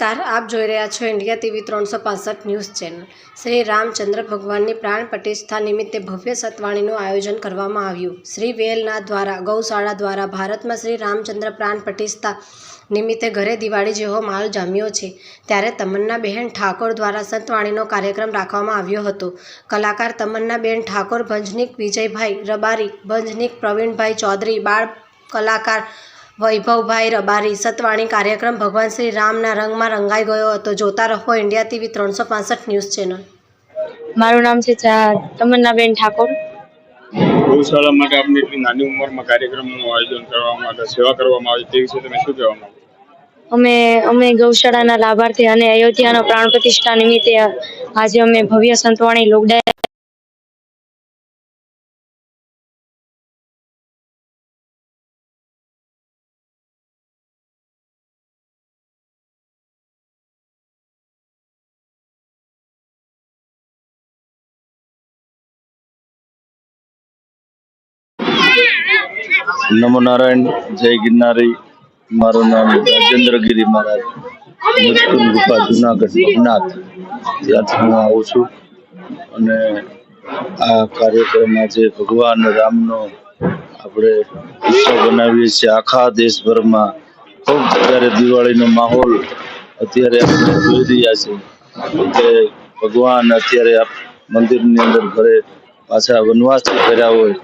નમસ્કાર, આપ જોઈ રહ્યા છો ઇન્ડિયા ટીવી ત્રણસો પાસઠ ન્યૂઝ ચેનલ. શ્રી રામચંદ્ર ભગવાનની પ્રાણ પ્રતિષ્ઠા નિમિત્તે ભવ્ય સતવાણીનું આયોજન કરવામાં આવ્યું. શ્રી વેલનાથ દ્વારા, ગૌશાળા દ્વારા ભારતમાં શ્રી રામચંદ્ર પ્રાણ પ્રતિષ્ઠા નિમિત્તે ઘરે દિવાળી જેવો માલ જામ્યો છે. ત્યારે તમન્નાબહેન ઠાકોર દ્વારા સતવાણીનો કાર્યક્રમ રાખવામાં આવ્યો હતો. કલાકાર તમન્નાબેન ઠાકોર, ભંજનિક વિજયભાઈ રબારી, ભંજનિક પ્રવીણભાઈ ચૌધરી, બાળ કલાકાર વૈભવભાઈ રબારી સતવાણી કાર્યક્રમ ભગવાન શ્રી રામના રંગમાં રંગાઈ ગયો હતો. જોતા રહો ઇન્ડિયા ટીવી ત્રણસો પાસઠ ન્યૂઝ ચેનલ. મારું નામ છે તમન્નાબેન ઠાકોર. ગૌશાળા માટે આપની એટલી નાની ઉંમરમાં કાર્યક્રમનું આયોજન કરવામાં આવે સેવા કરવામાં આવે તે વિશે તમે શું કહેવા માંગો? અમે અમે ગૌશાળાના લાભાર્થી અને અયોધ્યાનો પ્રાણ પ્રતિષ્ઠા નિમિત્તે આજે અમે ભવ્ય સંતવાણી લોકડાય નમો નારાયણ જય ગિરનારી. મારું નામ રાજેન્દ્રગીરી મહારાજ. મુસ્કુલ ગુફા જુનાગઢ ભવનાથ ત્યાંથી હું આવું છું. અને આ કાર્યક્રમ આજે ભગવાન રામનો આપણે ઉત્સવ બનાવીએ છીએ. આખા દેશભરમાં ખૂબ અત્યારે દિવાળીનો માહોલ અત્યારે આપણે જોઈ રહ્યા છે કે ભગવાન અત્યારે મંદિરની અંદર ઘરે પાછા વનવાસથી કર્યા હોય.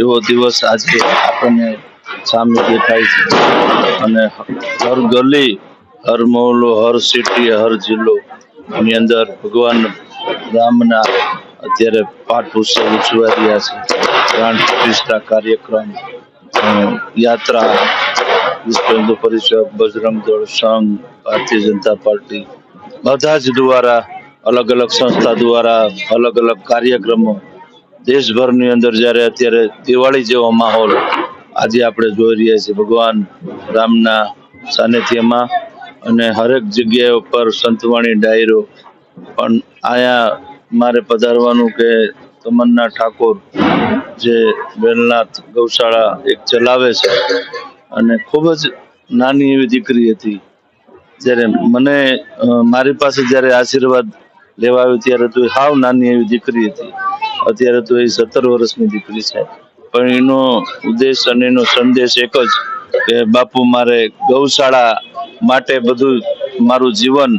એવો દિવસ આજે આપણને સામે દેખાય છે. અને હર ગલી, હર મોહલ્લો, હર સિટી હર જિલ્લો ની અંદર ભગવાન રામના અત્યારે પાઠ ઉત્સવ ઉજવાઈ રહ્યા છે. પ્રાણ પ્રતિષ્ઠા કાર્યક્રમ યાત્રા વિશ્વ પરિષદ, બજરંગ દળ, સંઘ, ભારતીય જનતા પાર્ટી, બધા જ દ્વારા અલગ અલગ સંસ્થા દ્વારા અલગ અલગ કાર્યક્રમો દેશભરની અંદર જ્યારે અત્યારે દિવાળી જેવો માહોલ આજે આપણે જોઈ રહ્યા છીએ, ભગવાન રામના સાનિધ્યમાં અને હરેક જગ્યાએ ઉપર સંતવાણી ડાયરો. પણ અહીંયા મારે પધારવાનું કે તમન્ના ઠાકોર જે વેલનાથ ગૌશાળા એક ચલાવે છે અને ખૂબ જ નાની એવી દીકરી હતી. જ્યારે મને મારી પાસે જ્યારે આશીર્વાદ લેવા આવ્યો ત્યારે તો હાવ નાની એવી દીકરી હતી. અત્યારે તો એ સત્તર વર્ષની દીકરી છે. પણ એનો ઉદ્દેશ અને એનો સંદેશ એક જ કે બાપુ મારે ગૌશાળા માટે બધું મારું જીવન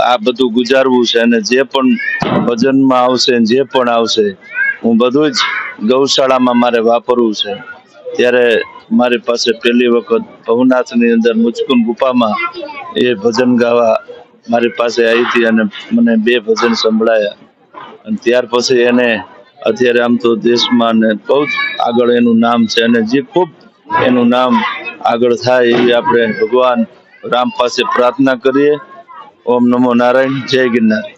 આ બધું ગુજારવું છે અને જે પણ ભજનમાં આવશે જે પણ આવશે, હું બધું જ ગૌશાળામાં મારે વાપરવું છે. ત્યારે મારી પાસે પહેલી વખત ભવનાથની અંદર મુચકુન ગુફામાં એ ભજન ગાવા મારી પાસે આવી હતી અને મને બે ભજન સંભળાયા. અને ત્યાર પછી એને અત્યારે આમ તો દેશમાં ને બહુ જ આગળ એનું નામ છે અને જે ખૂબ એનું નામ આગળ થાય એવી આપણે ભગવાન રામ પાસે પ્રાર્થના કરીએ. ઓમ નમો નારાયણ, જય ગિરનારી.